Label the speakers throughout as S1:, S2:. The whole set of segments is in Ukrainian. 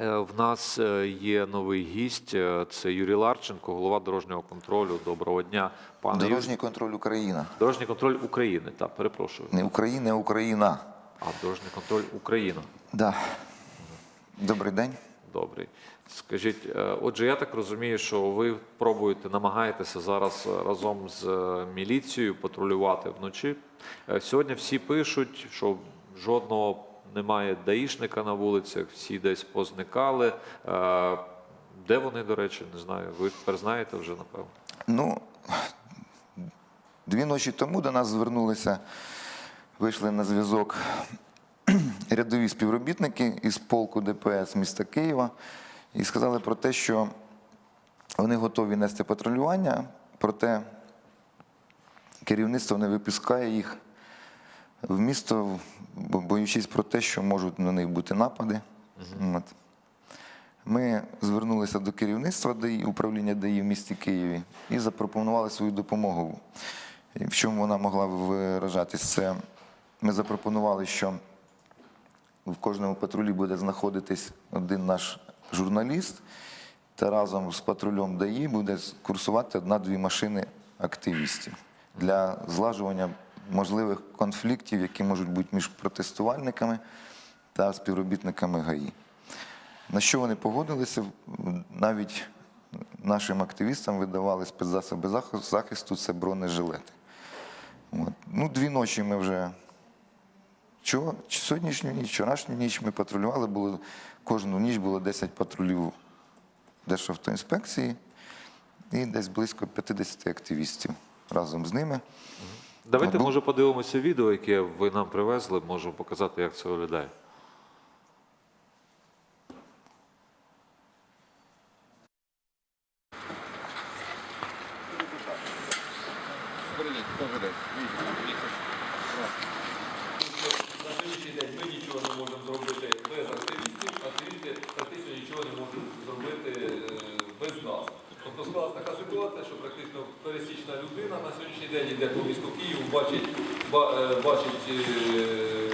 S1: Е, В нас е, є новий гість. е, Це Юрій Ларченко, голова дорожнього контролю. Доброго дня, пане Юрій.
S2: Дорожній контроль Україна.
S1: Дорожній контроль України. Так, перепрошую.
S2: Не Україна, а Україна.
S1: А дорожній контроль Україна.
S2: Да. Добрий день.
S1: Добрий. Скажіть, отже, я так розумію, що ви пробуєте, намагаєтеся зараз разом з міліцією патрулювати вночі. Сьогодні всі пишуть, що жодного немає даїшника на вулицях, всі десь позникали. Е, Де вони, до речі, не знаю. Ви тепер знаєте вже, напевно.
S2: Ну, дві ночі тому до нас звернулися, вийшли на зв'язок рядові співробітники із полку ДПС міста Києва і сказали про те, що вони готові нести патрулювання, проте керівництво не випускає їх в місто, боючись про те, що можуть на них бути напади. От. Ми звернулися до керівництва ДАІ, управління ДАІ в місті Києві і запропонували свою допомогу. В чому вона могла виражатись? Це ми запропонували, що в кожному патрулі буде знаходитись один наш журналіст, та разом з патрулем ДАІ буде курсувати одна-дві машини активістів для злажування можливих конфліктів, які можуть бути між протестувальниками та співробітниками ГАІ. На що вони погодилися? Навіть нашим активістам видавали спецзасоби захисту, це бронежилети. От. Ну, дві ночі ми вже. Сьогоднішню ніч, вчорашню ніч ми патрулювали, було, кожну ніч було 10 патрулів Державтоінспекції і десь близько 50 активістів разом з ними.
S1: Давайте, може, подивимося відео, яке ви нам привезли, можу показати, як це виглядає.
S3: На сьогоднішній день ми нічого не можемо зробити без активістів, активісти практично нічого не можуть зробити е, без нас. Тобто склалася така ситуація, що практично пересічна людина на сьогоднішній день йде по місту Києву, бачить, е, бачить е,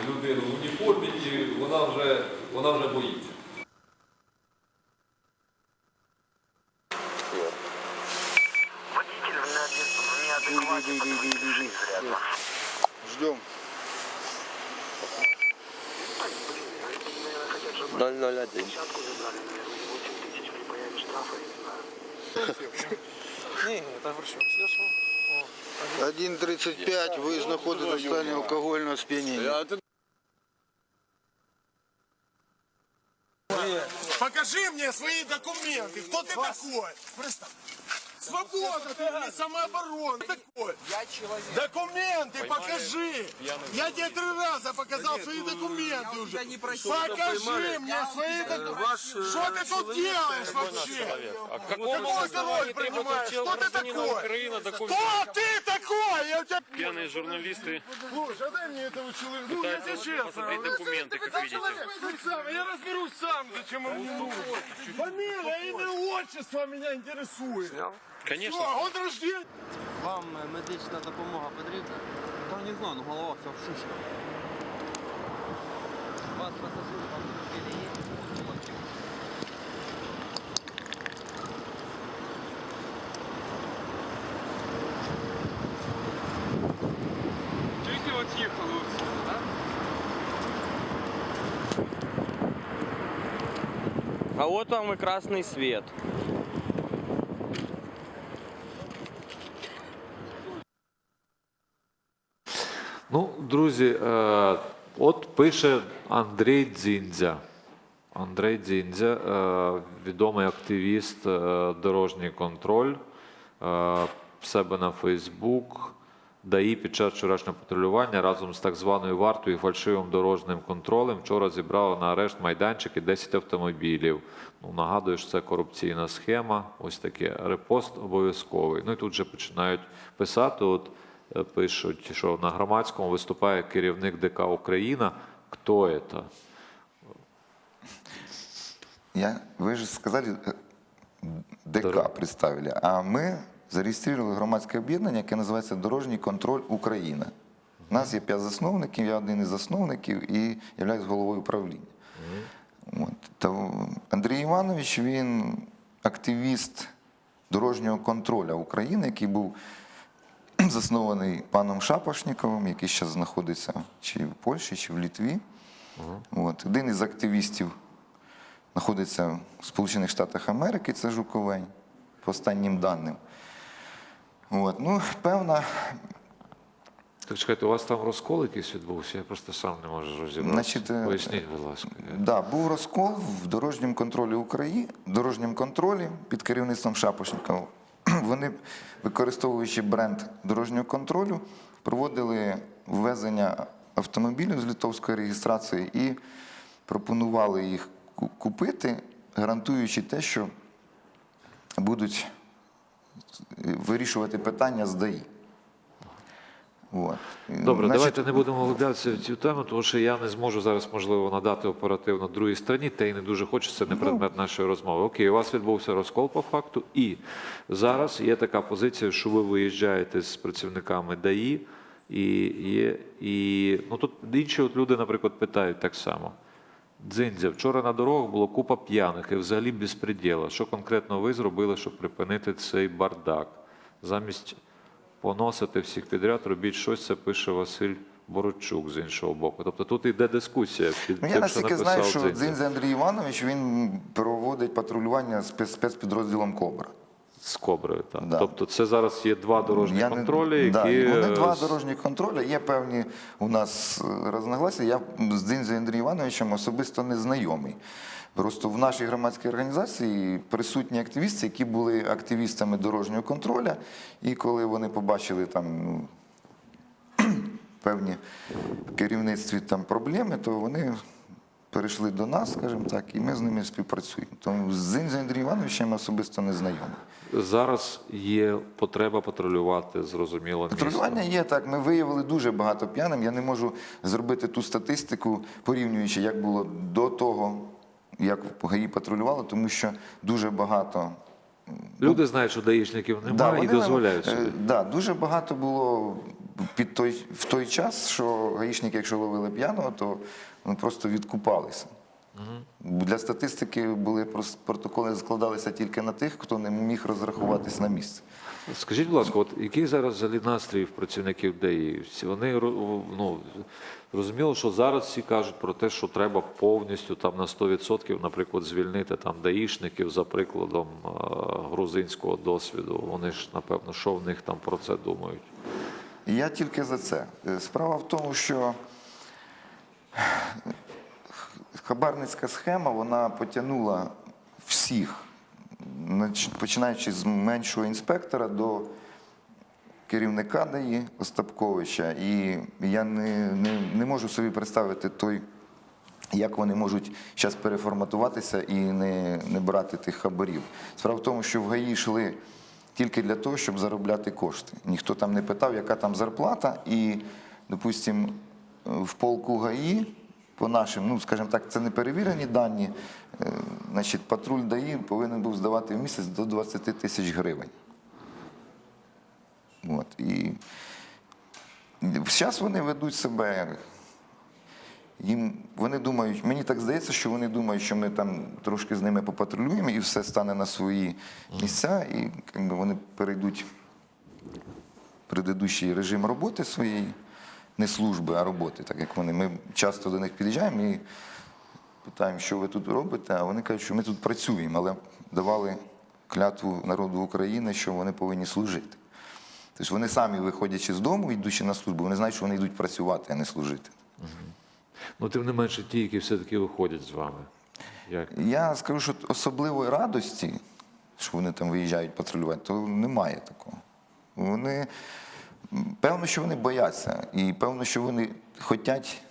S3: людину в уніформі і вона вже, вона вже боїться.
S4: Ждем.
S5: Наверное, хотят, чтобы
S4: 001.
S5: десятку забрали, наверное, 8 тысяч при появе штрафа, я не знаю.
S6: Ні, та ви що, все що?
S4: 1.35, ви знаходитесь в стані алкогольного сп'яніння.
S7: Покажи мне свои документы. Кто ты такой? Свобода, ты не самооборона. Ты такой?
S6: Я чоловік.
S7: Документы покажи. Я тебе три раза показал свои документы уже.
S6: тебя не просил.
S7: Покажи мне свои документы. Что ты тут делаешь вообще? Какую ты роль принимаешь? Кто ты такой? Кто ты такой? Я у тебя...
S8: Пьяные журналисты
S7: Слушай, а дай мне этого человека. Ну,
S8: пытаются
S7: если честно.
S8: посмотреть документы, как видите.
S7: Хоть сам, Я разберусь сам, зачем он мне нужен. Фамилия, имя, отчество меня интересует.
S8: Конечно.
S7: Все, год рождения.
S6: Вам е, медична допомога потрібна? Та не знаю, ну голова вся в шишках. Вас пасажири там автомобілі є? Тільки от їхали всі, так?
S9: А вот вам и красный свет.
S1: Друзі, е, от пише Андрій Дзіндзя. Андрій Дзіндзя, е, відомий активіст е, дорожній контроль, себе на Фейсбук. ДАІ під час вчорашнього патрулювання разом з так званою вартою і фальшивим дорожнім контролем вчора зібрали на арешт майданчики 10 автомобілів. Ну, нагадую, що це корупційна схема. Ось таке репост обов'язковий. Ну і тут же починають писати. От пишуть, що на громадському виступає керівник ДК Україна. Хто це?
S2: Я, вы же сказали, э, ДК
S1: Дор-
S2: представили, а ми зареєстрували громадське об'єднання, яке називається Дорожній контроль Україна. У нас є п'ять засновників, я один із засновників і являюсь головою правління. От. Та Андрій Іванович він активіст дорожнього контролю України, який був заснований паном Шапошніковим, який зараз знаходиться чи в Польщі, чи в Літві. От. Один із активістів знаходиться в Сполучених Штатах Америки, це Жуковень, по останнім даним. От. Ну, певна,
S1: Так чекайте, у вас там розкол якийсь відбувся? Я просто сам не можу розібратися.
S2: Значить, е,
S1: Поясніть, будь ласка.
S2: Да, був розкол в дорожньому контролі України, дорожньому контролі під керівництвом Шапошникова. Вони, використовуючи бренд дорожнього контролю, проводили ввезення автомобілів з литовської реєстрації і пропонували їх купити, гарантуючи те, що будуть вирішувати питання з ДАІ. От.
S1: Добре,
S2: Значить,
S1: давайте не будемо вглублятися в цю тему, тому що я не зможу зараз, можливо, надати оперативно другій стороні, та й не дуже хочу, це не предмет нашої розмови. Окей, у вас відбувся розкол по факту, і зараз є така позиція, що ви виїжджаєте з працівниками ДАІ, і є, і ну тут інші от люди, наприклад, питають так само. Дзиндзя, вчора на дорогах було купа п'яних і взагалі безпреділа. Що конкретно ви зробили, щоб припинити цей бардак? Замість поносити всіх підряд, робіть щось, це пише Василь Бородчук з іншого боку. Тобто тут йде дискусія під
S2: Ну, я
S1: тим, що
S2: наскільки знаю, що
S1: Дзиндзя.
S2: Андрій Іванович він проводить патрулювання спец- спецпідрозділом Кобра.
S1: З Коброю. Так.
S2: Да.
S1: Тобто це зараз є два дорожні
S2: Я не-
S1: контролі, які
S2: да, вони два
S1: е,
S2: дорожні контролі. Є певні у нас е, розногласия. Я з Дзиндзею Андрієм Івановичем особисто не знайомий. Просто в нашій громадській організації присутні активісти, які були активістами дорожнього контролю, і коли вони побачили там ну, певні керівництві там проблеми, то вони перейшли до нас, скажімо так, і ми з ними співпрацюємо. Тому з Дзиндзею Андрієм Івановичем особисто не знайомий.
S1: зараз є потреба патрулювати, зрозуміло, місто.
S2: Патрулювання є так. Ми виявили дуже багато п'яним. Я не можу зробити ту статистику, порівнюючи, як було до того, як ГАІ патрулювало, тому що дуже багато.
S1: Люди знають, що даїшників немає і
S2: вони
S1: дозволяють
S2: нам-
S1: собі.
S2: е, Да, дуже багато було під той, в той час, що гаїшники, якщо ловили п'яного, то ну, просто відкупалися. Для статистики були протоколи складалися тільки на тих, хто не міг розрахуватись на місце.
S1: Скажіть, будь ласка, от який зараз взагалі настрій в працівників? Всі Вони ну, розуміло, що зараз всі кажуть про те, що треба повністю там на 100%, наприклад, звільнити там даїшників за прикладом е, грузинського досвіду. Вони ж, напевно, що в них там про це думають?
S2: Я тільки за це. Е, Справа в тому, що хабарницька схема вона потягнула всіх, починаючи з меншого інспектора до керівника ДАІ Остапковича. І я не, не, не можу собі представити той, як вони можуть зараз переформатуватися і не, не брати тих хабарів. Справа в тому, що в ГАІ йшли тільки для того, щоб заробляти кошти. Ніхто там не питав, яка там зарплата, і, допустимо, в полку ГАІ, по нашим, ну, скажімо так, це не перевірені дані, е, значить, патруль ДАІ повинен був здавати в місяць до 20 тисяч гривень. От, і зараз вони ведуть себе їм вони думають, мені так здається, що вони думають, що ми там трошки з ними попатрулюємо і все стане на свої місця, і якби, вони перейдуть в предыдущий режим роботи своєї, не служби, а роботи, так як вони. Ми часто до них під'їжджаємо і питаємо, що ви тут робите, а вони кажуть, що ми тут працюємо, але давали клятву народу України, що вони повинні служити. Тобто вони самі, виходячи з дому, йдучи на службу, вони знають, що вони йдуть працювати, а не служити.
S1: Ну, тим не менше, ті, які все-таки виходять з вами. Як?
S2: Я скажу, що особливої радості, що вони там виїжджають патрулювати, то немає такого. Вони певно, що вони бояться, і певно, що вони хочуть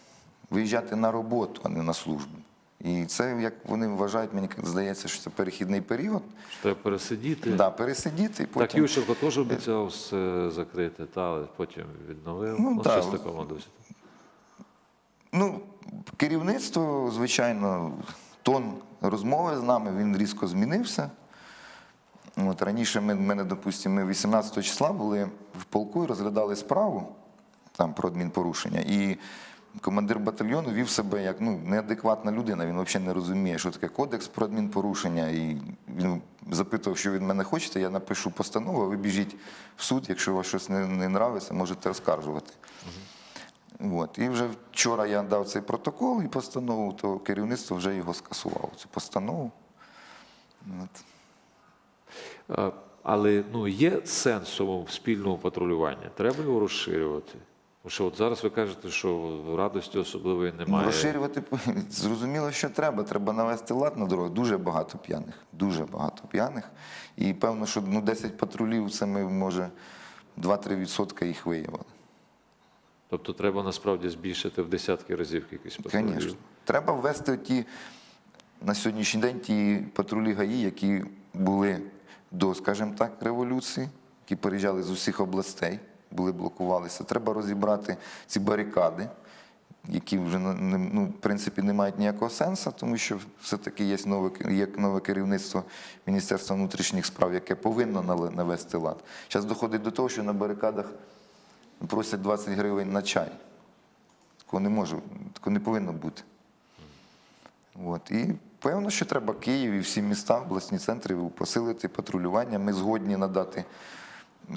S2: виїжджати на роботу, а не на службу. І це, як вони вважають, мені здається, що це перехідний період.
S1: Треба пересидіти?
S2: Да, пересидіти і
S1: Так. Ющенко теж обіцяв все закрити, та, але потім відновив.
S2: Ну,
S1: Ну,
S2: да.
S1: щось такому досі.
S2: Ну, керівництво, звичайно, тон розмови з нами він різко змінився. От раніше ми, мене, допустимо, ми 18 числа були в полку і розглядали справу там про адмінпорушення. І командир батальйону вів себе як ну, неадекватна людина. Він взагалі не розуміє, що таке кодекс про адмінпорушення. І він запитував, що від мене хочете, я напишу постанову, а ви біжіть в суд, якщо вам щось не, не нравиться, можете оскаржувати. От. І вже вчора я дав цей протокол і постанову, то керівництво вже його скасувало, цю постанову. От.
S1: Е, Але ну, є сенс в цьому спільному патрулюванні. Треба його розширювати. Тому що от зараз ви кажете, що радості особливої
S2: Ну,
S1: немає.
S2: розширювати зрозуміло, що треба. Треба навести лад на дорогах. Дуже багато п'яних. Дуже багато п'яних. І певно, що ну, 10 патрулів це ми, може, 2-3% їх виявили.
S1: Тобто треба насправді збільшити в десятки разів кількість патрулів.
S2: Звісно. Треба ввести ті, на сьогоднішній день ті патрулі ГАІ, які були до, скажімо так, революції, які переїжджали з усіх областей, були блокувалися. Треба розібрати ці барикади, які вже ну, в принципі не мають ніякого сенсу, тому що все-таки є нове, є нове керівництво Міністерства внутрішніх справ, яке повинно навести лад. Зараз доходить до того, що на барикадах просять 20 гривень на чай. Такого не може, такого не повинно бути. От. І певно, що треба Київ і всі міста, обласні центри посилити патрулювання. Ми згодні надати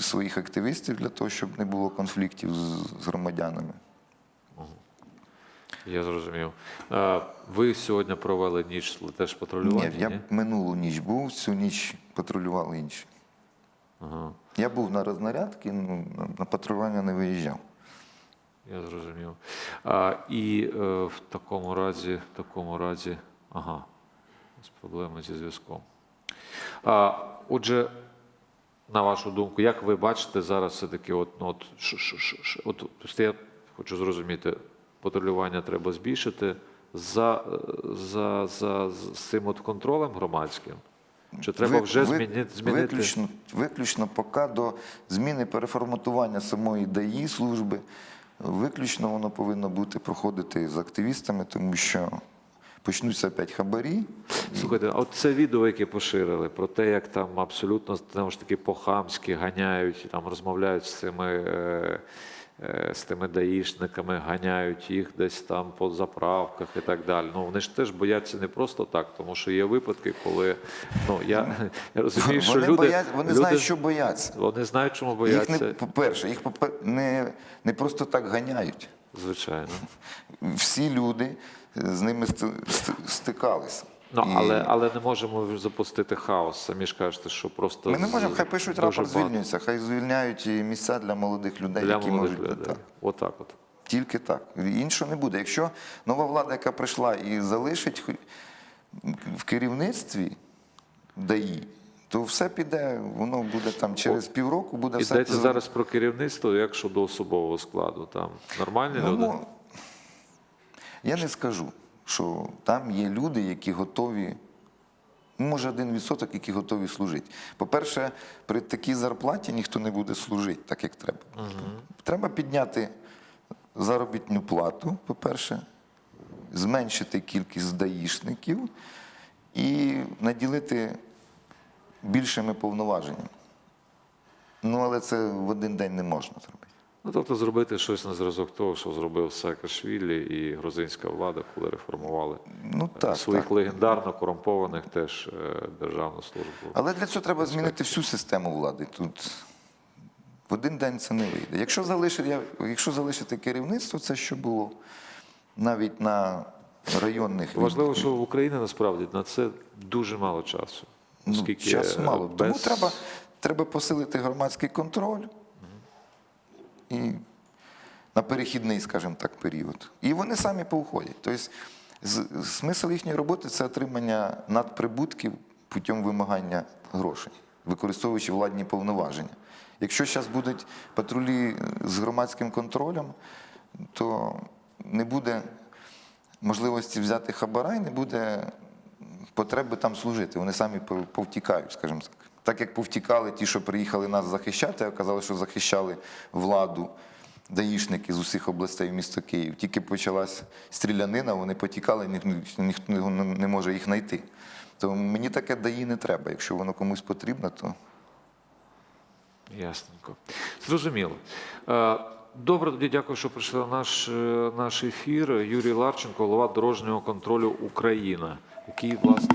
S2: своїх активістів для того, щоб не було конфліктів з, з громадянами.
S1: Я зрозумів. Ви сьогодні провели ніч теж патрулювання?
S2: Ні, я
S1: ні?
S2: минулу ніч був, цю ніч патрулювали інші.
S1: Ага,
S2: Я був на рознарядки, ну, на патрулювання не виїжджав.
S1: я зрозумів. А, і е, в такому разі, в такому разі, ага, з проблеми зі зв'язком. Отже, на вашу думку, як ви бачите зараз все-таки, от, ну, от, ш- от, просто я хочу зрозуміти, патрулювання треба збільшити за, за, за, з цим от контролем громадським? Чи треба вже змінити?
S2: Виключно, виключно поки до зміни переформатування самої ДАІ служби, виключно воно повинно бути проходити з активістами, тому що почнуться опять хабарі.
S1: Слухайте, а от це відео, яке поширили, про те, як там абсолютно знову ж таки по-хамськи ганяють, там розмовляють з цими, е, е, з тими даїшниками, ганяють їх десь там по заправках і так далі. Ну вони ж теж бояться не просто так, тому що є випадки, коли ну я, я розумію, що
S2: Вони,
S1: люди,
S2: боять, вони
S1: люди,
S2: знають, що бояться.
S1: вони знають, чому
S2: Їх
S1: бояться.
S2: не, по-перше, їх не, не просто так ганяють.
S1: Звичайно.
S2: Всі люди з ними сти- сти- стикалися.
S1: Ну,
S2: І
S1: але, але не можемо запустити хаос. Самі ж кажете, що просто
S2: Ми не можемо, хай пишуть рапорт, звільнюються, хай звільняють і місця для молодих людей,
S1: для
S2: які
S1: молодих
S2: можуть
S1: людей.
S2: так.
S1: Отак от.
S2: Тільки так. Іншого не буде. Якщо нова влада, яка прийшла і залишить в керівництві ДАІ, то все піде, воно буде там через півроку, буде все.
S1: Йдеться зараз про керівництво, як щодо особового складу. Там нормальні
S2: Ну,
S1: люди?
S2: Я не скажу, що там є люди, які готові. ну, Може, один відсоток, які готові служити. По-перше, при такій зарплаті ніхто не буде служити так, як треба. Треба підняти заробітну плату, по-перше, зменшити кількість даїшників і наділити більшими повноваженнями. Ну, але це в один день не можна зробити.
S1: Ну, тобто зробити щось на зразок того, що зробив Саакашвілі і грузинська влада, коли реформували
S2: Ну, так,
S1: своїх
S2: так.
S1: легендарно корумпованих теж е, державну службу.
S2: Але для цього треба змінити всю систему влади. Тут в один день це не вийде. Якщо залишити, якщо залишити керівництво, це що було навіть на районних
S1: Важливо, що в Україні насправді на це дуже мало часу.
S2: ну, часу
S1: е,
S2: мало. Тому треба, треба посилити громадський контроль і на перехідний, скажімо так, період. І вони самі поуходять. Тобто, смисл їхньої роботи це отримання надприбутків путем вимагання грошей, використовуючи владні повноваження. Якщо зараз будуть патрулі з громадським контролем, то не буде можливості взяти хабара і не буде потреби там служити. Вони самі повтікають, скажімо так. Так як повтікали ті, що приїхали нас захищати, а що захищали владу, даїшники з усіх областей міста Київ. Тільки почалась стрілянина, вони потікали, ні- ні- ніхто не- не може їх знайти. То мені таке даї не треба. Якщо воно комусь потрібно, то
S1: Ясненько. Зрозуміло. Е, Добре, тоді дякую, що прийшли на наш, е, наш ефір. Юрій Ларченко, голова дорожнього контролю Україна, який власне